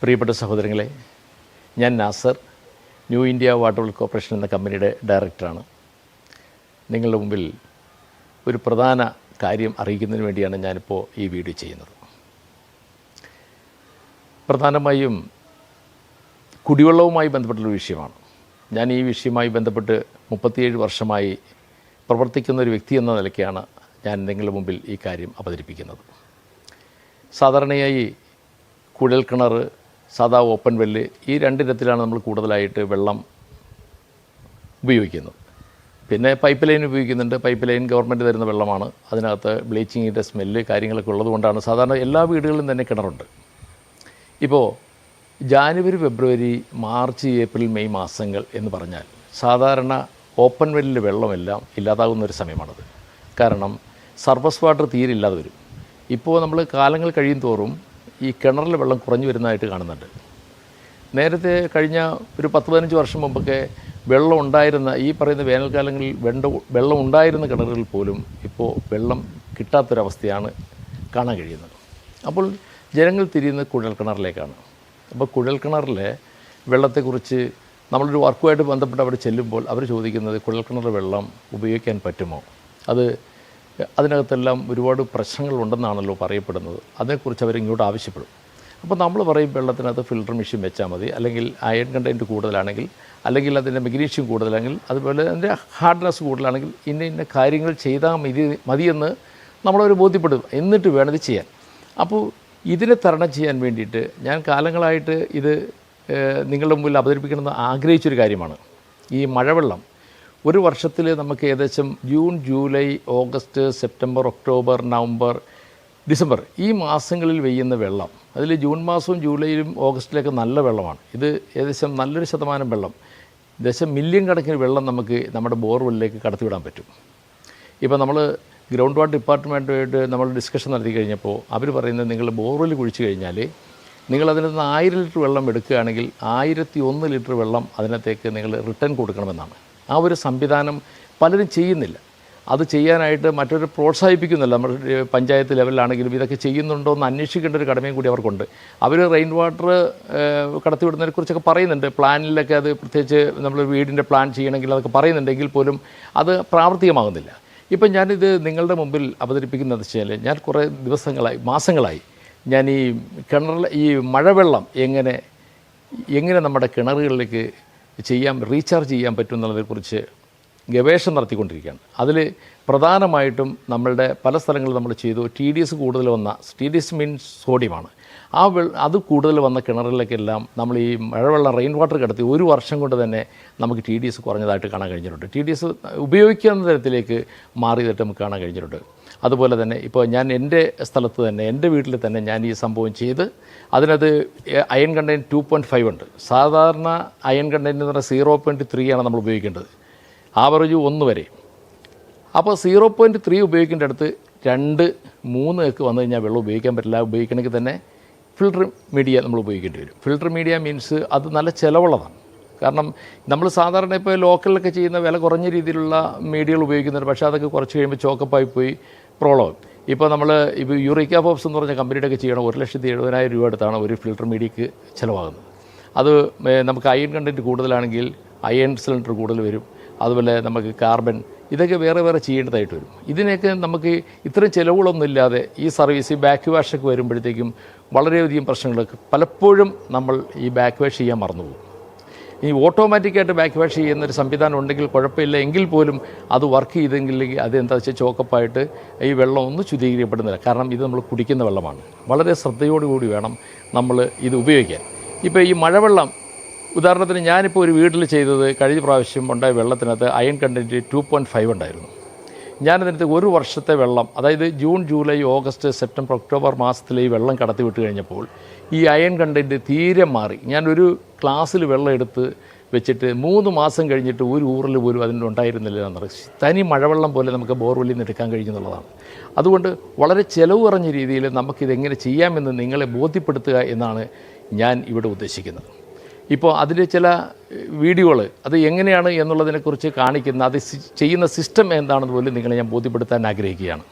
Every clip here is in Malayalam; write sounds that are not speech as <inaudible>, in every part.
പ്രിയപ്പെട്ട സഹോദരങ്ങളെ ഞാൻ Nasar new India water well corporation എന്ന കമ്പനിയുടെ ഡയറക്ടറാണ്. നിങ്ങളുടെ മുമ്പിൽ ഒരു പ്രധാന കാര്യം അറിയിക്കുന്നതിന് വേണ്ടിയാണ് ഞാനിപ്പോൾ ഈ വീഡിയോ ചെയ്യുന്നത്. പ്രധാനമായും കുടിവെള്ളവുമായി ബന്ധപ്പെട്ടുള്ള വിഷയമാണ്. ഞാൻ ഈ വിഷയവുമായി ബന്ധപ്പെട്ട് മുപ്പത്തിയേഴ് വർഷമായി പ്രവർത്തിക്കുന്ന ഒരു വ്യക്തി എന്ന നിലയ്ക്കാണ് ഞാൻ നിങ്ങളുടെ മുമ്പിൽ ഈ കാര്യം അവതരിപ്പിക്കുന്നത്. സാധാരണയായി കുഴൽ കിണർ സാധാ ഓപ്പൺ വെല്ല് ഈ രണ്ടിനത്തിലാണ് നമ്മൾ കൂടുതലായിട്ട് വെള്ളം ഉപയോഗിക്കുന്നത്. പിന്നെ പൈപ്പ് ലൈൻ ഉപയോഗിക്കുന്നുണ്ട്. പൈപ്പ് ലൈൻ ഗവൺമെന്റ് തരുന്ന വെള്ളമാണ്. അതിനകത്ത് ബ്ലീച്ചിങ്ങിന്റെ സ്മെല്ല് കാര്യങ്ങളൊക്കെ ഉള്ളതുകൊണ്ടാണ് സാധാരണ എല്ലാ വീടുകളിലും തന്നെ കിണറുണ്ട്. ഇപ്പോൾ January February March April May മാസങ്ങൾ എന്ന് പറഞ്ഞാൽ സാധാരണ ഓപ്പൺ വെല്ലിൽ വെള്ളമെല്ലാം ഇല്ലാതാകുന്ന ഒരു സമയമാണത്. കാരണം സർഫസ് വാട്ടർ തീരെ ഇല്ലാതെ വരും. ഇപ്പോൾ നമ്മൾ കാലങ്ങൾ കഴിയും തോറും ഈ കിണറിൽ വെള്ളം കുറഞ്ഞു വരുന്നതായിട്ട് കാണുന്നുണ്ട്. നേരത്തെ കഴിഞ്ഞ ഒരു പത്ത് പതിനഞ്ച് വർഷം മുമ്പൊക്കെ വെള്ളം ഉണ്ടായിരുന്ന ഈ പറയുന്ന വേനൽക്കാലങ്ങളിൽ വെണ്ട വെള്ളം ഉണ്ടായിരുന്ന കിണറുകളിൽ പോലും ഇപ്പോൾ വെള്ളം കിട്ടാത്തൊരവസ്ഥയാണ് കാണാൻ കഴിയുന്നത്. അപ്പോൾ ജനങ്ങൾ തിരിയുന്നത് കുഴൽ കിണറിലേക്കാണ്. അപ്പോൾ കുഴൽ കിണറിലെ വെള്ളത്തെക്കുറിച്ച് നമ്മളൊരു വർക്കുമായിട്ട് ബന്ധപ്പെട്ട് അവിടെ ചെല്ലുമ്പോൾ അവർ ചോദിക്കുന്നത് കുഴൽ കിണർ വെള്ളം ഉപയോഗിക്കാൻ പറ്റുമോ? അത് അതിനകത്തെല്ലാം ഒരുപാട് പ്രശ്നങ്ങളുണ്ടെന്നാണല്ലോ പറയപ്പെടുന്നത്. അതിനെക്കുറിച്ച് അവരിങ്ങോട്ട് ആവശ്യപ്പെടും. അപ്പോൾ നമ്മൾ പറയും വെള്ളത്തിനകത്ത് ഫിൽട്ടർ മെഷീൻ വെച്ചാൽ മതി. അല്ലെങ്കിൽ അയൺ കണ്ടന്റ് കൂടുതലാണെങ്കിൽ അല്ലെങ്കിൽ അതിന്റെ മെഗ്നീഷ്യം കൂടുതലാണെങ്കിൽ അതുപോലെ അതിന്റെ ഹാർഡ്നെസ് കൂടുതലാണെങ്കിൽ ഇന്ന ഇന്ന കാര്യങ്ങൾ ചെയ്താൽ മതി മതിയെന്ന് നമ്മളവർ ബോധ്യപ്പെടും. എന്നിട്ട് വേണം ഇത് ചെയ്യാൻ. അപ്പോൾ ഇതിനെ തരണം ചെയ്യാൻ വേണ്ടിയിട്ട് ഞാൻ കാലങ്ങളായിട്ട് ഇത് നിങ്ങളുടെ മുമ്പിൽ അവതരിപ്പിക്കണമെന്ന് ആഗ്രഹിച്ചൊരു കാര്യമാണ്. ഈ മഴവെള്ളം ഒരു വർഷത്തിൽ നമുക്ക് ഏകദേശം June July August September October November December ഈ മാസങ്ങളിൽ പെയ്യുന്ന വെള്ളം അതിൽ ജൂൺ മാസവും ജൂലൈയിലും ഓഗസ്റ്റിലൊക്കെ നല്ല വെള്ളമാണ്. ഇത് ഏകദേശം നല്ലൊരു ശതമാനം വെള്ളം. ഏകദേശം മില്യൺ കണക്കിന് വെള്ളം നമുക്ക് നമ്മുടെ ബോർവെല്ലിലേക്ക് കടത്തിവിടാൻ പറ്റും. ഇപ്പോൾ നമ്മൾ ഗ്രൗണ്ട് വാട്ടർ ഡിപ്പാർട്ട്മെന്റുമായിട്ട് നമ്മൾ ഡിസ്കഷൻ നടത്തി കഴിഞ്ഞപ്പോൾ അവർ പറയുന്നത് നിങ്ങൾ ബോർവെൽ കുഴിച്ചു കഴിഞ്ഞാൽ നിങ്ങൾ നിന്ന് ആയിരം ലിറ്റർ വെള്ളം എടുക്കുകയാണെങ്കിൽ ആയിരത്തി ഒന്ന് ലിറ്റർ വെള്ളം അതിനകത്തേക്ക് നിങ്ങൾ റിട്ടേൺ കൊടുക്കണമെന്നാണ്. ആ ഒരു സംവിധാനം പലരും ചെയ്യുന്നില്ല. അത് ചെയ്യാനായിട്ട് മറ്റൊരു പ്രോത്സാഹിപ്പിക്കുന്നില്ല. നമ്മുടെ പഞ്ചായത്ത് ലെവലിലാണെങ്കിലും ഇതൊക്കെ ചെയ്യുന്നുണ്ടോ എന്ന് അന്വേഷിക്കേണ്ട ഒരു കടമയും കൂടി അവർക്കുണ്ട്. അവർ റെയിൻ വാട്ടർ കടത്തിവിടുന്നതിനെക്കുറിച്ചൊക്കെ പറയുന്നുണ്ട്. പ്ലാനിലൊക്കെ അത് പ്രത്യേകിച്ച് നമ്മൾ വീടിന്റെ പ്ലാൻ ചെയ്യണമെങ്കിൽ അതൊക്കെ പറയുന്നുണ്ടെങ്കിൽ പോലും അത് പ്രാവർത്തികമാകുന്നില്ല. ഇപ്പം ഞാനിത് നിങ്ങളുടെ മുമ്പിൽ അവതരിപ്പിക്കുന്നത് വെച്ചാൽ ഞാൻ കുറേ ദിവസങ്ങളായി മാസങ്ങളായി ഞാൻ ഈ കിണറിൽ ഈ മഴവെള്ളം എങ്ങനെ എങ്ങനെ നമ്മുടെ കിണറുകളിലേക്ക് ചെയ്യാൻ റീചാർജ് ചെയ്യാൻ പറ്റും എന്നുള്ളതിനെക്കുറിച്ച് ഗവേഷണം നടത്തിക്കൊണ്ടിരിക്കുകയാണ്. അതിൽ പ്രധാനമായിട്ടും നമ്മളുടെ പല സ്ഥലങ്ങളിൽ നമ്മൾ ചെയ്തു. ടി ഡി എസ് കൂടുതൽ വന്ന ടി ഡി എസ് മീൻസ് സോഡിയമാണ്. ആ വെൾ അത് കൂടുതൽ വന്ന കിണറിലേക്കെല്ലാം നമ്മൾ ഈ മഴവെള്ളം റെയിൻ വാട്ടർ കിടത്തി ഒരു വർഷം കൊണ്ട് തന്നെ നമുക്ക് ടി ഡി എസ് കുറഞ്ഞതായിട്ട് കാണാൻ കഴിഞ്ഞിട്ടുണ്ട്. ടി ഡി എസ് ഉപയോഗിക്കുന്ന തരത്തിലേക്ക് മാറിയതായിട്ട് നമുക്ക് കാണാൻ കഴിഞ്ഞിട്ടുണ്ട്. അതുപോലെ തന്നെ ഇപ്പോൾ ഞാൻ എന്റെ സ്ഥലത്ത് തന്നെ എന്റെ വീട്ടിൽ തന്നെ ഞാൻ ഈ സംഭവം ചെയ്ത് അതിനകത്ത് iron content two point five ഉണ്ട്. സാധാരണ അയൺ കണ്ടന്റ് എന്ന് പറഞ്ഞാൽ സീറോ പോയിന്റ് ത്രീ ആണ് നമ്മൾ ഉപയോഗിക്കേണ്ടത്. ആവറേജ് ഒന്ന് വരെ. അപ്പോൾ സീറോ പോയിന്റ് ത്രീ ഉപയോഗിക്കേണ്ട അടുത്ത് രണ്ട് മൂന്ന് ഒക്കെ വന്നു കഴിഞ്ഞാൽ വെള്ളം ഉപയോഗിക്കാൻ പറ്റില്ല. ഉപയോഗിക്കണമെങ്കിൽ തന്നെ ഫിൽട്ടർ മീഡിയ നമ്മൾ ഉപയോഗിക്കേണ്ടി വരും. ഫിൽട്ടർ മീഡിയ മീൻസ് അത് നല്ല ചിലവുള്ളതാണ്. കാരണം നമ്മൾ സാധാരണ ഇപ്പോൾ ലോക്കലിലൊക്കെ ചെയ്യുന്ന വില കുറഞ്ഞ രീതിയിലുള്ള മീഡിയകൾ ഉപയോഗിക്കുന്നുണ്ട്. പക്ഷേ അതൊക്കെ കുറച്ച് കഴിയുമ്പോൾ ചോക്കപ്പായി പോയി പ്രോളോ ഇപ്പോൾ നമ്മൾ ഇപ്പോൾ യൂറിക്ക പോപ്സ് എന്ന് പറഞ്ഞ കമ്പനിയുടെ ഒക്കെ ചെയ്യണം. ഒരു ലക്ഷത്തി എഴുപതിനായിരം രൂപ അടുത്താണ് ഒരു ഫിൽട്ടർ മീഡിയക്ക് ചിലവാകുന്നത്. അത് നമുക്ക് അയൺ കണ്ടന്റ് കൂടുതലാണെങ്കിൽ അയൺ സിലിണ്ടർ കൂടുതൽ വരും. അതുപോലെ നമുക്ക് കാർബൺ ഇതൊക്കെ വേറെ വേറെ ചെയ്യേണ്ടതായിട്ട് വരും. ഇതിനൊക്കെ നമുക്ക് ഇത്രയും ചിലവുകളൊന്നും ഇല്ലാതെ ഈ സർവീസ് ഈ ബാക്ക് വാഷൊക്കെ വരുമ്പോഴത്തേക്കും വളരെയധികം പ്രശ്നങ്ങളൊക്കെ പലപ്പോഴും നമ്മൾ ഈ ബാക്ക് വാഷ് ചെയ്യാൻ മറന്നുപോകും. ഈ ഓട്ടോമാറ്റിക്കായിട്ട് ബാക്ക് വാഷ് ചെയ്യുന്ന ഒരു സംവിധാനം ഉണ്ടെങ്കിൽ കുഴപ്പമില്ല. എങ്കിൽ പോലും അത് വർക്ക് ചെയ്തെങ്കിൽ അത് എന്താ വെച്ചാൽ ചോക്കപ്പായിട്ട് ഈ വെള്ളം ഒന്നും ശുദ്ധീകരിക്കപ്പെടുന്നില്ല. കാരണം ഇത് നമ്മൾ കുടിക്കുന്ന വെള്ളമാണ്. വളരെ ശ്രദ്ധയോടുകൂടി വേണം നമ്മൾ ഇത് ഉപയോഗിക്കാൻ. ഇപ്പോൾ ഈ മഴവെള്ളം ഉദാഹരണത്തിന് ഞാനിപ്പോൾ ഒരു വീട്ടിൽ ചെയ്തത് കഴിഞ്ഞ പ്രാവശ്യം ഉണ്ടായ വെള്ളത്തിനകത്ത് iron content two point five ഉണ്ടായിരുന്നു. ഞാനതിനകത്ത് ഒരു വർഷത്തെ വെള്ളം അതായത് June July August September October മാസത്തിലെ ഈ വെള്ളം കടത്തി വിട്ട് കഴിഞ്ഞപ്പോൾ ഈ അയൺ കണ്ടന്റ് തീരെ മാറി. ഞാനൊരു ക്ലാസ്സിൽ വെള്ളം എടുത്ത് വെച്ചിട്ട് മൂന്ന് മാസം കഴിഞ്ഞിട്ട് ഒരു ഊറിൽ പോലും അതിന്റെ ഉണ്ടായിരുന്നില്ല എന്നറിയാം തനി മഴവെള്ളം പോലെ നമുക്ക് ബോർവെല്ലിൽ നിന്ന് എടുക്കാൻ കഴിയുന്നുള്ളതാണ്. അതുകൊണ്ട് വളരെ ചിലവ് കുറഞ്ഞ രീതിയിൽ നമുക്കിതെങ്ങനെ ചെയ്യാമെന്ന് നിങ്ങളെ ബോധ്യപ്പെടുത്തുക എന്നാണ് ഞാൻ ഇവിടെ ഉദ്ദേശിക്കുന്നത്. ഇപ്പോൾ അതിൽ ചില വീഡിയോകൾ അത് എങ്ങനെയാണ് എന്നുള്ളതിനെക്കുറിച്ച് കാണിക്കുന്ന അത് ചെയ്യുന്ന സിസ്റ്റം എന്താണെന്ന് പോലും നിങ്ങളെ ഞാൻ ബോധ്യപ്പെടുത്താൻ ആഗ്രഹിക്കുകയാണ്.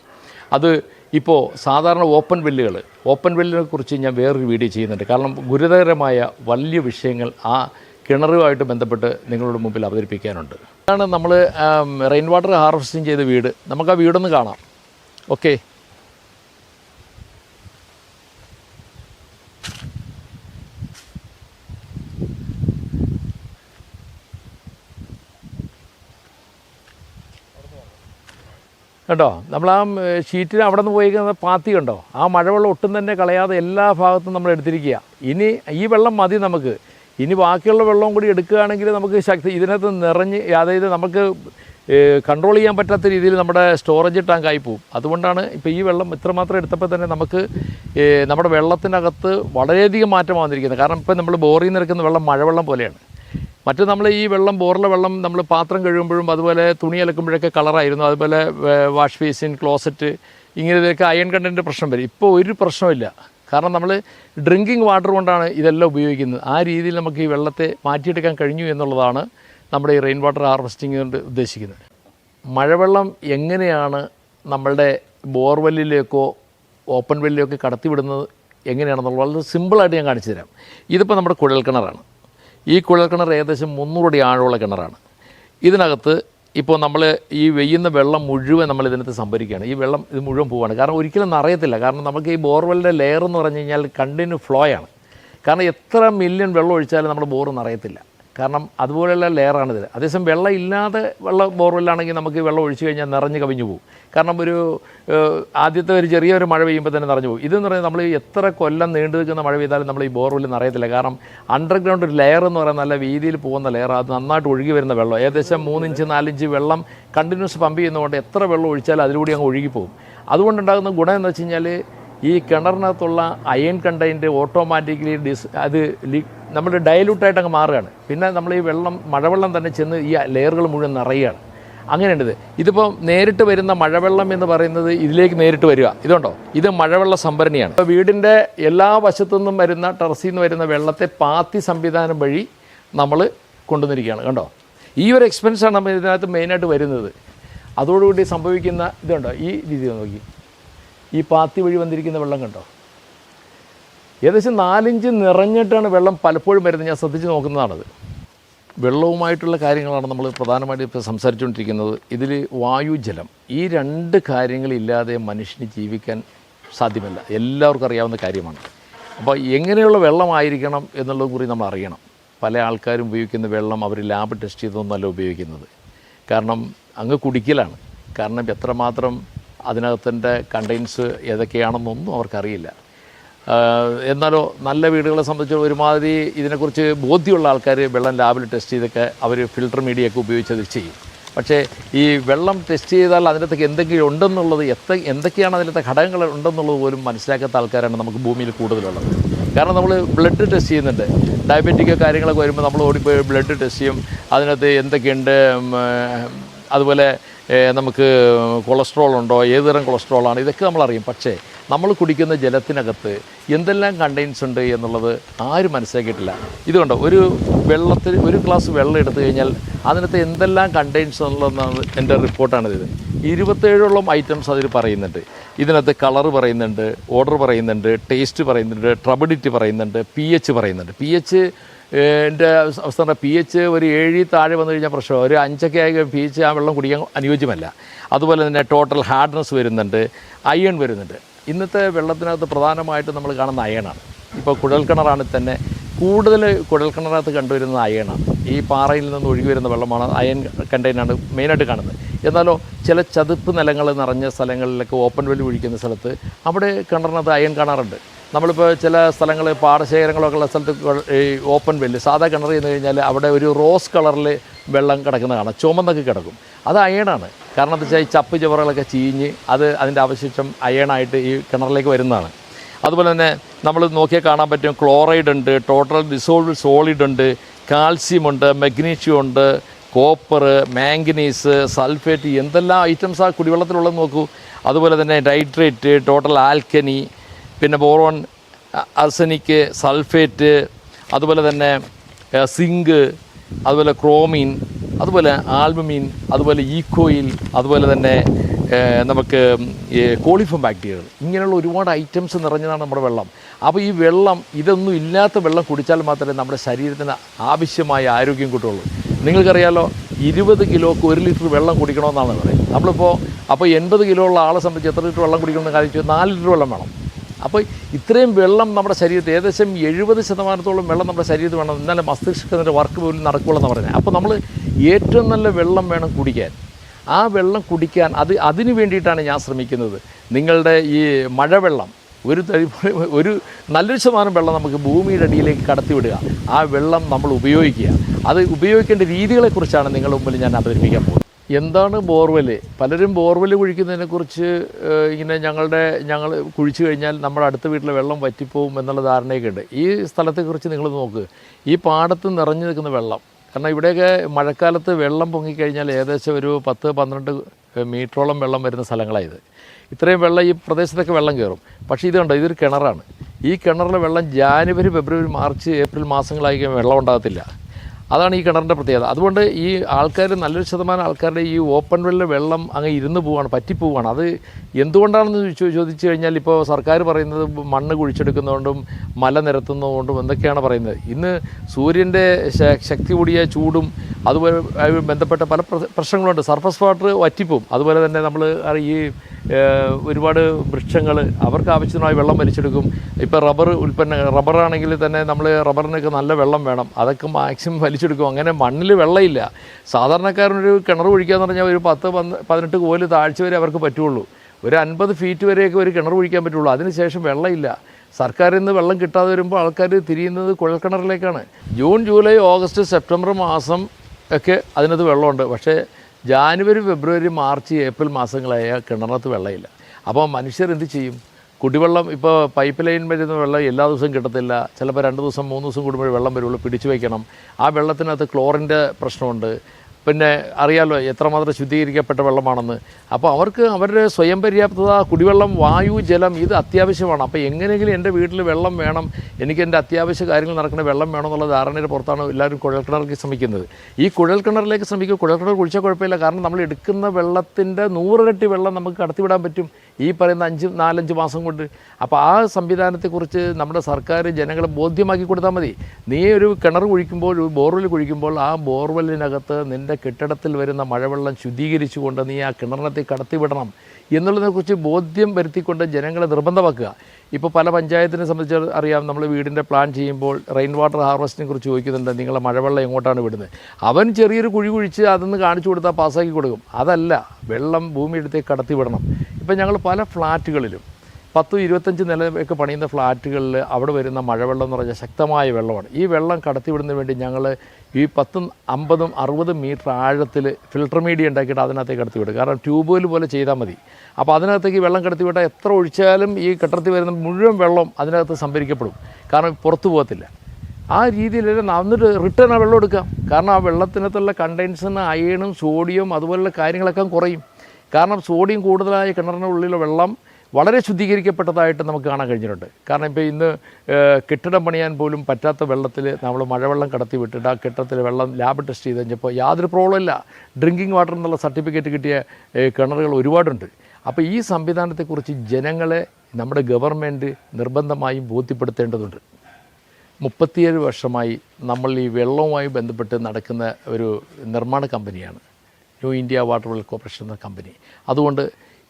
അത് ഇപ്പോൾ സാധാരണ ഓപ്പൺ വെല്ലുകൾ ഓപ്പൺ വെല്ലിനെ കുറിച്ച് ഞാൻ വേറൊരു വീഡിയോ ചെയ്യുന്നുണ്ട്. കാരണം ഗുരുതരമായ വലിയ വിഷയങ്ങൾ ആ കിണറുമായിട്ട് ബന്ധപ്പെട്ട് നിങ്ങളുടെ മുമ്പിൽ അവതരിപ്പിക്കാനുണ്ട്. അതാണ് നമ്മൾ റെയിൻ വാട്ടർ ഹാർവെസ്റ്റിംഗ് ചെയ്ത വീട്. നമുക്ക് ആ വീടൊന്ന് കാണാം. ഓക്കെ കേട്ടോ നമ്മൾ ആ ഷീറ്റിന് അവിടെ നിന്ന് പോയിരിക്കുന്ന പാത്തി കണ്ടോ? ആ മഴവെള്ളം ഒട്ടും തന്നെ കളയാതെ എല്ലാ ഭാഗത്തും നമ്മൾ എടുത്തിരിക്കുക ഇനി ഈ വെള്ളം മതി നമുക്ക്. ഇനി ബാക്കിയുള്ള വെള്ളവും കൂടി എടുക്കുകയാണെങ്കിൽ നമുക്ക് ശക്തി ഇതിനകത്ത് നിറഞ്ഞ് അതായത് നമുക്ക് കൺട്രോൾ ചെയ്യാൻ പറ്റാത്ത രീതിയിൽ നമ്മുടെ സ്റ്റോറേജ് ടാങ്ക് ആയി പോകും അതുകൊണ്ടാണ് ഇപ്പോൾ ഈ വെള്ളം ഇത്രമാത്രം എടുത്തപ്പോൾ തന്നെ നമുക്ക് നമ്മുടെ വെള്ളത്തിനകത്ത് വളരെയധികം മാറ്റം വന്നിരിക്കുന്നത്. കാരണം ഇപ്പോൾ നമ്മൾ ബോറിൽ നിന്ന് വെള്ളം മഴവെള്ളം പോലെയാണ്. മറ്റ് നമ്മൾ ഈ വെള്ളം ബോറിലെ വെള്ളം നമ്മൾ പാത്രം കഴുകുമ്പോഴും അതുപോലെ തുണി അലക്കുമ്പോഴൊക്കെ കളറായിരുന്നു. അതുപോലെ വാഷ് ബേസിൻ ക്ലോസറ്റ് ഇങ്ങനെയൊക്കെ അയൺ കണ്ടന്റ് പ്രശ്നം വരും. ഇപ്പോൾ ഒരു പ്രശ്നമില്ല കാരണം നമ്മൾ ഡ്രിങ്കിങ് വാട്ടർ കൊണ്ടാണ് ഇതെല്ലാം ഉപയോഗിക്കുന്നത്. ആ രീതിയിൽ നമുക്ക് ഈ വെള്ളത്തെ മാറ്റിയെടുക്കാൻ കഴിഞ്ഞു എന്നുള്ളതാണ് നമ്മുടെ ഈ റെയിൻ വാട്ടർ ഹാർവെസ്റ്റിംഗ് കൊണ്ട് ഉദ്ദേശിക്കുന്നത്. മഴവെള്ളം എങ്ങനെയാണ് നമ്മളുടെ ബോർവെല്ലിലേക്കോ ഓപ്പൺ വെല്ലിലേക്കോ കടത്തിവിടുന്നത് എങ്ങനെയാണെന്നുള്ളത് വളരെ സിമ്പിളായിട്ട് ഞാൻ കാണിച്ചു തരാം. ഇതിപ്പോൾ നമ്മുടെ കുഴൽക്കിണറാണ്. ഈ കുഴൽക്കിണർ ഏകദേശം മുന്നൂറടി ആഴമുള്ള കിണറാണ്. ഇതിനകത്ത് ഇപ്പോൾ നമ്മൾ ഈ വെയ്യുന്ന വെള്ളം മുഴുവൻ നമ്മൾ ഇതിനകത്ത് സംഭരിക്കുകയാണ്. ഈ വെള്ളം ഇത് മുഴുവൻ പോവാണ്. കാരണം ഒരിക്കലും നിറയത്തില്ല. കാരണം നമുക്ക് ഈ ബോർവെല്ലിന്റെ ലെയർ എന്ന് പറഞ്ഞു കഴിഞ്ഞാൽ കണ്ടിന്യൂ ഫ്ലോ ആണ്. കാരണം എത്ര മില്യൺ വെള്ളം ഒഴിച്ചാലും നമ്മൾ ബോർ നിറയത്തില്ല. കാരണം അതുപോലെയുള്ള ലെയറാണിത് അതേസമയം വെള്ളം ഇല്ലാതെ വെള്ളം ബോർവെല്ലാണെങ്കിൽ നമുക്ക് വെള്ളം ഒഴിച്ചു കഴിഞ്ഞാൽ നിറഞ്ഞു കവിഞ്ഞു പോകും. കാരണം ഒരു ആദ്യത്തെ ഒരു ചെറിയൊരു മഴ പെയ്യുമ്പോൾ തന്നെ നിറഞ്ഞു പോകും. ഇതെന്ന് പറയുന്നത് നമ്മൾ എത്ര കൊല്ലം നീണ്ടു നിൽക്കുന്ന മഴ പെയ്താലും നമ്മൾ ഈ ബോർവെല്ലിൽ നിറയത്തില്ല. കാരണം അണ്ടർഗ്രൗണ്ട് ഒരു ലെയർ എന്ന് പറയുന്ന നല്ല വീതിയിൽ പോകുന്ന ലെയർ അത് നന്നായിട്ട് ഒഴുകി വരുന്ന വെള്ളം. ഏകദേശം മൂന്നിഞ്ച് നാലിഞ്ച് വെള്ളം കണ്ടിന്യൂസ് പമ്പ് ചെയ്യുന്നതുകൊണ്ട് എത്ര വെള്ളം ഒഴിച്ചാലും അതിലൂടെ അങ്ങ് ഒഴുകിപ്പോകും അതുകൊണ്ടുണ്ടാകുന്ന ഗുണം എന്ന് വെച്ച് കഴിഞ്ഞാൽ ഈ കിണറിനകത്തുള്ള അയൺ കണ്ടന്റ് ഓട്ടോമാറ്റിക്കലി ഡിസ് അത് നമ്മൾ ഡയലൂട്ടായിട്ട് അങ്ങ് മാറുകയാണ്. പിന്നെ നമ്മൾ ഈ വെള്ളം മഴവെള്ളം തന്നെ ചെന്ന് ഈ ലെയറുകൾ മുഴുവൻ നിറയുകയാണ്. അങ്ങനെയുണ്ട് ഇത്. ഇതിപ്പോൾ നേരിട്ട് വരുന്ന മഴവെള്ളം എന്ന് പറയുന്നത് ഇതിലേക്ക് നേരിട്ട് വരിക. ഇതുണ്ടോ? ഇത് മഴവെള്ള സംഭരണിയാണ്. ഇപ്പോൾ വീടിന്റെ എല്ലാ വശത്തു നിന്നും വരുന്ന ടെറസിൽ നിന്ന് വരുന്ന വെള്ളത്തെ പാത്തി സംവിധാനം വഴി നമ്മൾ കൊണ്ടുവന്നിരിക്കുകയാണ്. കണ്ടോ? ഈ ഒരു എക്സ്പെൻസാണ് നമ്മൾ ഇതിനകത്ത് മെയിനായിട്ട് വരുന്നത്. അതോടുകൂടി സംഭവിക്കുന്ന ഇതുണ്ടോ? ഈ രീതി നോക്കി. ഈ പാത്തി വഴി വന്നിരിക്കുന്ന വെള്ളം കണ്ടോ? ഏകദേശം നാലിഞ്ച് നിറഞ്ഞിട്ടാണ് വെള്ളം പലപ്പോഴും വരുന്നത്. ഞാൻ ശ്രദ്ധിച്ച് നോക്കുന്നതാണത്. വെള്ളവുമായിട്ടുള്ള കാര്യങ്ങളാണ് നമ്മൾ പ്രധാനമായിട്ട് ഇപ്പോൾ സംസാരിച്ചുകൊണ്ടിരിക്കുന്നത്. ഇതിൽ വായു ജലം. ഈ രണ്ട് കാര്യങ്ങളില്ലാതെ മനുഷ്യന് ജീവിക്കാൻ സാധ്യമല്ല. എല്ലാവർക്കും അറിയാവുന്ന കാര്യമാണ്. അപ്പോൾ എങ്ങനെയുള്ള വെള്ളമായിരിക്കണം എന്നുള്ളത് കൂടി നമ്മൾ അറിയണം. പല ആൾക്കാരും ഉപയോഗിക്കുന്ന വെള്ളം അവർ ലാബ് ടെസ്റ്റ് ചെയ്തൊന്നല്ല ഉപയോഗിക്കുന്നത്. കാരണം അങ്ങ് കുടിക്കലാണ്. കാരണം എത്രമാത്രം അതിനകത്തിന്റെ കണ്ടെയ്ൻസ് ഏതൊക്കെയാണെന്നൊന്നും അവർക്കറിയില്ല. എന്നാലോ നല്ല വീടുകളെ സംബന്ധിച്ച് ഒരുമാതിരി ഇതിനെക്കുറിച്ച് ബോധ്യമുള്ള ആൾക്കാർ വെള്ളം ലാബിൽ ടെസ്റ്റ് ചെയ്തൊക്കെ അവർ ഫിൽട്ടർ മീഡിയയൊക്കെ അത് ചെയ്യും. പക്ഷേ ഈ വെള്ളം ടെസ്റ്റ് ചെയ്താൽ അതിനകത്തേക്ക് എന്തെങ്കിലും ഉണ്ടെന്നുള്ളത് എത്ര എന്തൊക്കെയാണ് അതിനകത്തെ ഘടകങ്ങൾ ഉണ്ടെന്നുള്ളത് പോലും മനസ്സിലാക്കാത്ത ആൾക്കാരാണ് നമുക്ക് ഭൂമിയിൽ കൂടുതലുള്ളത്. കാരണം നമ്മൾ ബ്ലഡ് ടെസ്റ്റ് ചെയ്യുന്നുണ്ട്. ഡയബറ്റിക് കാര്യങ്ങളൊക്കെ വരുമ്പോൾ നമ്മൾ ഓടിപ്പോയി ബ്ലഡ് ടെസ്റ്റ് ചെയ്യും. അതിനകത്ത് എന്തൊക്കെയുണ്ട് അതുപോലെ നമുക്ക് കൊളസ്ട്രോൾ ഉണ്ടോ? ഏതുതരം കൊളസ്ട്രോൾ ആണ്? ഇതൊക്കെ നമ്മളറിയും പക്ഷേ നമ്മൾ കുടിക്കുന്ന ജലത്തിനകത്ത് എന്തെല്ലാം കണ്ടെയ്ൻസ് ഉണ്ട് എന്നുള്ളത് ആരും മനസ്സിലാക്കിയിട്ടില്ല. ഇതുകൊണ്ട് ഒരു വെള്ളത്തിൽ ഒരു ഗ്ലാസ് വെള്ളം എടുത്തു കഴിഞ്ഞാൽ അതിനകത്ത് എന്തെല്ലാം കണ്ടെയ്ൻസ് ഉള്ളതെന്നാണ് എന്റെ റിപ്പോർട്ടാണിത്. ഇരുപത്തേഴോളം ഐറ്റംസ് അതിൽ പറയുന്നുണ്ട്. ഇതിനകത്ത് കളർ പറയുന്നുണ്ട് ഓർഡർ പറയുന്നുണ്ട് ടേസ്റ്റ് പറയുന്നുണ്ട് ട്രബിഡിറ്റി പറയുന്നുണ്ട് പി എച്ച് പറയുന്നുണ്ട്. പി എച്ച് എന്റെ അവസ്ഥ പി എച്ച് ഒരു ഏഴി താഴെ വന്നു കഴിഞ്ഞാൽ പ്രശ്നം ഒരു അഞ്ചൊക്കെ ആയി പി എച്ച് ആ വെള്ളം കുടിക്കാൻ അനുയോജ്യമല്ല. അതുപോലെ തന്നെ ടോട്ടൽ ഹാർഡ്നെസ് വരുന്നുണ്ട് അയൺ വരുന്നുണ്ട്. ഇന്നത്തെ വെള്ളത്തിനകത്ത് പ്രധാനമായിട്ട് നമ്മൾ കാണുന്ന അയണാണ് ഇപ്പോൾ കുഴൽക്കിണറാണെങ്കിൽ തന്നെ കൂടുതൽ കുഴൽക്കിണറിനകത്ത് കണ്ടുവരുന്നത് അയണാണ് ഈ പാറയിൽ നിന്ന് ഒഴുകി വരുന്ന വെള്ളമാണ് അയൺ കണ്ടെയ്നാണ് മെയിനായിട്ട് കാണുന്നത്. എന്നാലോ ചില ചതുപ്പ് നിലങ്ങൾ നിറഞ്ഞ സ്ഥലങ്ങളിലൊക്കെ ഓപ്പൺ വെല്ലി ഒഴിക്കുന്ന സ്ഥലത്ത് അവിടെ കിണറിനകത്ത് അയൺ കാണാറുണ്ട്. നമ്മളിപ്പോൾ ചില സ്ഥലങ്ങൾ പാടശേഖരങ്ങളൊക്കെ ഉള്ള സ്ഥലത്ത് ഈ ഓപ്പൺ വെല്ല് സാധാ കിണർ ചെന്ന് കഴിഞ്ഞാൽ അവിടെ ഒരു റോസ് കളറിൽ വെള്ളം കിടക്കുന്ന കാണാം ചുമന്നൊക്കെ കിടക്കും. അത് അയണാണ് കാരണം എന്താ വെച്ചാൽ ഈ ചപ്പ് ചവറുകളൊക്കെ ചീഞ്ഞ് അത് അതിന്റെ അവശിഷ്ടം അയണായിട്ട് ഈ കിണറിലേക്ക് വരുന്നതാണ്. അതുപോലെ തന്നെ നമ്മൾ നോക്കിയാൽ കാണാൻ പറ്റും ക്ലോറൈഡ് ഉണ്ട് ടോട്ടൽ ഡിസോൾവ് സോളിഡ് ഉണ്ട് കാൽസ്യം ഉണ്ട് മഗ്നീഷ്യം ഉണ്ട് കോപ്പർ മാംഗനീസ് സൾഫേറ്റ് എന്തെല്ലാം ഐറ്റംസ് ആ കുടിവെള്ളത്തിലുള്ളത് നോക്കൂ. അതുപോലെ തന്നെ ഡൈഡ്രേറ്റ് ടോട്ടൽ ആൽക്കനി പിന്നെ ബോറോൺ അർസനിക്ക് സൾഫേറ്റ് അതുപോലെ തന്നെ സിങ്ക് അതുപോലെ ക്രോമീൻ അതുപോലെ ആൽബമീൻ അതുപോലെ ഈക്കോയിൽ അതുപോലെ തന്നെ നമുക്ക് കോളിഫോം ബാക്ടീരിയകൾ. ഇങ്ങനെയുള്ള ഒരുപാട് ഐറ്റംസ് നിറഞ്ഞതാണ് നമ്മുടെ വെള്ളം. അപ്പോൾ ഈ വെള്ളം ഇതൊന്നും ഇല്ലാത്ത വെള്ളം കുടിച്ചാൽ മാത്രമേ നമ്മുടെ ശരീരത്തിന് ആവശ്യമായ ആരോഗ്യം കിട്ടുള്ളൂ നിങ്ങൾക്കറിയാലോ ഇരുപത് കിലോക്ക് ഒരു ലിറ്റർ വെള്ളം കുടിക്കണമെന്നാണ് പറയുന്നത്. നമ്മളിപ്പോൾ അപ്പോൾ എൺപത് കിലോ ഉള്ള ആളെ സംബന്ധിച്ച് എത്ര ലിറ്റർ വെള്ളം കുടിക്കണമെന്ന് കാര്യം നാല് ലിറ്റർ വെള്ളം വേണം. അപ്പോൾ ഇത്രയും വെള്ളം നമ്മുടെ ശരീരത്തിൽ ഏകദേശം എഴുപത് ശതമാനത്തോളം വെള്ളം നമ്മുടെ ശരീരത്തിൽ വേണം. എന്നാലേ മസ്തിഷ്കത്തിന്റെ വർക്ക് പോലും നടക്കുകയുള്ളൂ എന്ന് പറഞ്ഞത്. അപ്പോൾ നമ്മൾ ഏറ്റവും നല്ല വെള്ളം വേണം കുടിക്കാൻ. ആ വെള്ളം കുടിക്കാൻ അത് അതിന് വേണ്ടിയിട്ടാണ് ഞാൻ ശ്രമിക്കുന്നത്. നിങ്ങളുടെ ഈ മഴവെള്ളം ഒരു <laughs> ഒരു നല്ലൊരു ശതമാനം വെള്ളം നമുക്ക് ഭൂമിയുടെ അടിയിലേക്ക് കടത്തിവിടുക. ആ വെള്ളം നമ്മൾ ഉപയോഗിക്കുക. അത് ഉപയോഗിക്കേണ്ട രീതികളെക്കുറിച്ചാണ് നിങ്ങളുടെ മുമ്പിൽ ഞാൻ അവതരിപ്പിക്കാൻ പോകുന്നത്. എന്താണ് ബോർവെൽ പലരും ബോർവെൽ കുഴിക്കുന്നതിനെക്കുറിച്ച് ഇങ്ങനെ ഞങ്ങളുടെ ഞങ്ങൾ കുഴിച്ചു കഴിഞ്ഞാൽ നമ്മുടെ അടുത്ത വീട്ടിലെ വെള്ളം വറ്റിപ്പോവും എന്നുള്ള ധാരണയൊക്കെ ഉണ്ട്. ഈ സ്ഥലത്തെക്കുറിച്ച് നിങ്ങൾ നോക്ക്. ഈ പാടത്ത് നിറഞ്ഞു നിൽക്കുന്ന വെള്ളം കാരണം ഇവിടെയൊക്കെ മഴക്കാലത്ത് വെള്ളം പൊങ്ങിക്കഴിഞ്ഞാൽ ഏകദേശം ഒരു പത്ത് പന്ത്രണ്ട് മീറ്ററോളം വെള്ളം വരുന്ന സ്ഥലങ്ങളായത് ഇത്രയും വെള്ളം ഈ പ്രദേശത്തൊക്കെ വെള്ളം കയറും. പക്ഷേ ഇത് കണ്ടോ ഇതൊരു കിണറാണ്. ഈ കിണറിലെ വെള്ളം ജാനുവരി ഫെബ്രുവരി മാർച്ച് ഏപ്രിൽ മാസങ്ങളായി വെള്ളം ഉണ്ടാകത്തില്ല. അതാണ് ഈ കിണറിന്റെ പ്രത്യേകത. അതുകൊണ്ട് ഈ ആൾക്കാർ നല്ലൊരു ശതമാനം ആൾക്കാരുടെ ഈ ഓപ്പൺ വെള്ളിലെ വെള്ളം അങ്ങ് ഇരുന്ന് പോവാണ് പറ്റിപ്പോവാണ്. അത് എന്തുകൊണ്ടാണെന്ന് ചോദിച്ചു കഴിഞ്ഞാൽ ഇപ്പോൾ സർക്കാർ പറയുന്നത് മണ്ണ് കുഴിച്ചെടുക്കുന്നതുകൊണ്ടും മല നിരത്തുന്നതുകൊണ്ടും എന്തൊക്കെയാണ് പറയുന്നത്. ഇന്ന് സൂര്യന്റെ ശക്തി കൂടിയ ചൂടും അതുപോലെ ബന്ധപ്പെട്ട പല പ്രശ്നങ്ങളുണ്ട്. സർഫസ് വാട്ടർ വറ്റിപ്പോവും. അതുപോലെ തന്നെ നമ്മൾ ഈ ഒരുപാട് വൃക്ഷങ്ങൾ അവർക്ക് ആവശ്യത്തിനായി വെള്ളം വലിച്ചെടുക്കും. ഇപ്പോൾ റബ്ബർ ഉൽപ്പന്ന റബ്ബറാണെങ്കിൽ തന്നെ നമ്മൾ റബ്ബറിനൊക്കെ നല്ല വെള്ളം വേണം. അതൊക്കെ മാക്സിമം വലിച്ചെടുക്കും അങ്ങനെ മണ്ണിൽ വെള്ളമില്ല. സാധാരണക്കാരനൊരു കിണർ കുഴിക്കുക എന്ന് പറഞ്ഞാൽ ഒരു പത്ത് പതിനെട്ട് കോൽ താഴ്ച വരെ അവർക്ക് പറ്റുള്ളൂ. ഒരു അൻപത് ഫീറ്റ് വരെയൊക്കെ ഒരു കിണർ കുഴിക്കാൻ പറ്റുള്ളൂ. അതിനുശേഷം വെള്ളമില്ല. സർക്കാരിൽ നിന്ന് വെള്ളം കിട്ടാതെ വരുമ്പോൾ ആൾക്കാർ തിരിയുന്നത് കുഴൽക്കിണറിലേക്കാണ്. ജൂൺ ജൂലൈ ഓഗസ്റ്റ് സെപ്റ്റംബർ മാസം ഒക്കെ അതിനകത്ത് വെള്ളമുണ്ട്. പക്ഷേ ജാനുവരി ഫെബ്രുവരി മാർച്ച് ഏപ്രിൽ മാസങ്ങളായ കിണറിനകത്ത് വെള്ളമില്ല. അപ്പോൾ മനുഷ്യർ എന്ത് ചെയ്യും? കുടിവെള്ളം ഇപ്പോൾ പൈപ്പ് ലൈൻ വരുന്ന വെള്ളം എല്ലാ ദിവസവും കിട്ടത്തില്ല. ചിലപ്പോൾ രണ്ട് ദിവസം മൂന്ന് ദിവസം കൂടുമ്പോൾ വെള്ളം വരുള്ളൂ. പിടിച്ചു വയ്ക്കണം. ആ വെള്ളത്തിനകത്ത് ക്ലോറിന്റെ പ്രശ്നമുണ്ട്. പിന്നെ അറിയാലോ എത്രമാത്രം ശുദ്ധീകരിക്കപ്പെട്ട വെള്ളമാണെന്ന്. അപ്പോൾ അവർക്ക് അവരുടെ സ്വയം പര്യാപ്തത കുടിവെള്ളം വായു ജലം ഇത് അത്യാവശ്യമാണ്. അപ്പോൾ എങ്ങനെയെങ്കിലും എന്റെ വീട്ടിൽ വെള്ളം വേണം. എനിക്ക് എന്റെ അത്യാവശ്യ കാര്യങ്ങൾ നടക്കുന്ന വെള്ളം വേണം എന്നുള്ള ധാരണയുടെ പുറത്താണ് എല്ലാവരും കുഴൽക്കിണറിലേക്ക് ശ്രമിക്കുന്നത്. ഈ കുഴൽക്കിണറിലേക്ക് ശ്രമിക്കുക കുഴൽക്കിണർ കുഴിച്ചാൽ കുഴപ്പമില്ല. കാരണം നമ്മൾ എടുക്കുന്ന വെള്ളത്തിന്റെ നൂറിരട്ടി വെള്ളം നമുക്ക് കടത്തിവിടാൻ പറ്റും ഈ പറയുന്ന അഞ്ച് നാലഞ്ച് മാസം കൊണ്ട്. അപ്പോൾ ആ സംവിധാനത്തെക്കുറിച്ച് നമ്മുടെ സർക്കാർ ജനങ്ങളെ ബോധ്യമാക്കി കൊടുത്താൽ മതി. നീ ഒരു കിണർ കുഴിക്കുമ്പോൾ ഒരു ബോർവെൽ കുഴിക്കുമ്പോൾ ആ ബോർവെല്ലിനകത്ത് നിന്റെ കെട്ടിടത്തിൽ വരുന്ന മഴവെള്ളം ശുദ്ധീകരിച്ചു കൊണ്ട് നീ ആ കിണറിനകത്ത് കടത്തിവിടണം എന്നുള്ളതിനെക്കുറിച്ച് ബോധ്യം വരുത്തിക്കൊണ്ട് ജനങ്ങളെ നിർബന്ധമാക്കുക. ഇപ്പോൾ പല പഞ്ചായത്തിനെ സംബന്ധിച്ച് അറിയാം നമ്മൾ വീടിന്റെ പ്ലാൻ ചെയ്യുമ്പോൾ റെയിൻ വാട്ടർ ഹാർവസ്റ്റിനെ കുറിച്ച് ചോദിക്കുന്നുണ്ട് നിങ്ങളെ മഴവെള്ളം എങ്ങോട്ടാണ് വിടുന്നത്? അവൻ ചെറിയൊരു കുഴി കുഴിച്ച് അതൊന്ന് കാണിച്ചു കൊടുത്താൽ പാസ്സാക്കി കൊടുക്കും. അതല്ല വെള്ളം ഭൂമിയെടുത്തേക്ക് കടത്തിവിടണം. ഇപ്പം ഞങ്ങൾ പല ഫ്ലാറ്റുകളിലും പത്ത് ഇരുപത്തഞ്ച് നിലയൊക്കെ പണിയുന്ന ഫ്ലാറ്റുകളിൽ അവിടെ വരുന്ന മഴവെള്ളം എന്ന് പറഞ്ഞാൽ ശക്തമായ വെള്ളമാണ്. ഈ വെള്ളം കടത്തിവിടുന്നതിന് വേണ്ടി ഞങ്ങൾ ഈ പത്തും അമ്പതും അറുപതും മീറ്റർ ആഴത്തിൽ ഫിൽട്ടർ മീഡിയ ഉണ്ടാക്കിയിട്ട് അതിനകത്തേക്ക് കടത്തിവിടും. കാരണം ട്യൂബ്വെൽ പോലെ ചെയ്താൽ മതി. അപ്പോൾ അതിനകത്തേക്ക് വെള്ളം കടത്തിവിട്ടാൽ എത്ര ഒഴിച്ചാലും ഈ കെട്ടത്തിൽ വരുന്ന മുഴുവൻ വെള്ളം അതിനകത്ത് സംഭരിക്കപ്പെടും. കാരണം പുറത്തു പോകത്തില്ല. ആ രീതിയിൽ എന്നിട്ട് റിട്ടേൺ ആ വെള്ളം എടുക്കാം. കാരണം ആ വെള്ളത്തിനകത്തുള്ള കണ്ടൻസിന് അയണും സോഡിയം അതുപോലുള്ള കാര്യങ്ങളൊക്കെ കുറയും. കാരണം സോഡിയം കൂടുതലായ കിണറിനുള്ളിലെ വെള്ളം വളരെ ശുദ്ധീകരിക്കപ്പെട്ടതായിട്ട് നമുക്ക് കാണാൻ കഴിഞ്ഞിട്ടുണ്ട്. കാരണം ഇപ്പോൾ ഇന്ന് കെട്ടിടം പണിയാൻ പോലും പറ്റാത്ത വെള്ളത്തിൽ നമ്മൾ മഴവെള്ളം കടത്തി വിട്ടിട്ട് ആ കെട്ടിടത്തിൽ വെള്ളം ലാബ് ടെസ്റ്റ് ചെയ്ത് കഴിഞ്ഞപ്പോൾ യാതൊരു പ്രോബ്ലം ഇല്ല. ഡ്രിങ്കിങ് വാട്ടർ എന്നുള്ള സർട്ടിഫിക്കറ്റ് കിട്ടിയ കിണറുകൾ ഒരുപാടുണ്ട്. അപ്പോൾ ഈ സംവിധാനത്തെക്കുറിച്ച് ജനങ്ങളെ നമ്മുടെ ഗവൺമെന്റ് നിർബന്ധമായും ബോധ്യപ്പെടുത്തേണ്ടതുണ്ട്. മുപ്പത്തിയേഴ് വർഷമായി നമ്മൾ ഈ വെള്ളവുമായി ബന്ധപ്പെട്ട് നടക്കുന്ന ഒരു നിർമ്മാണ കമ്പനിയാണ്. New India water well corporation എന്ന കമ്പനി. അതുകൊണ്ട്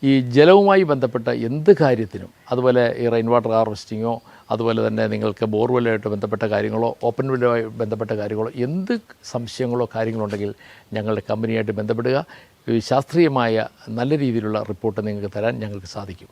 ഈ ജലവുമായി ബന്ധപ്പെട്ട എന്ത് കാര്യത്തിനും അതുപോലെ ഈ റെയിൻ വാട്ടർ ഹാർവെസ്റ്റിങ്ങോ അതുപോലെ തന്നെ നിങ്ങൾക്ക് ബോർവെല്ലുമായിട്ട് ബന്ധപ്പെട്ട കാര്യങ്ങളോ ഓപ്പൺ വെല്ലുമായി ബന്ധപ്പെട്ട കാര്യങ്ങളോ എന്ത് സംശയങ്ങളോ കാര്യങ്ങളോ ഉണ്ടെങ്കിൽ ഞങ്ങളുടെ കമ്പനിയായിട്ട് ബന്ധപ്പെടുക. ശാസ്ത്രീയമായ നല്ല രീതിയിലുള്ള റിപ്പോർട്ട് നിങ്ങൾക്ക് തരാൻ ഞങ്ങൾക്ക് സാധിക്കും.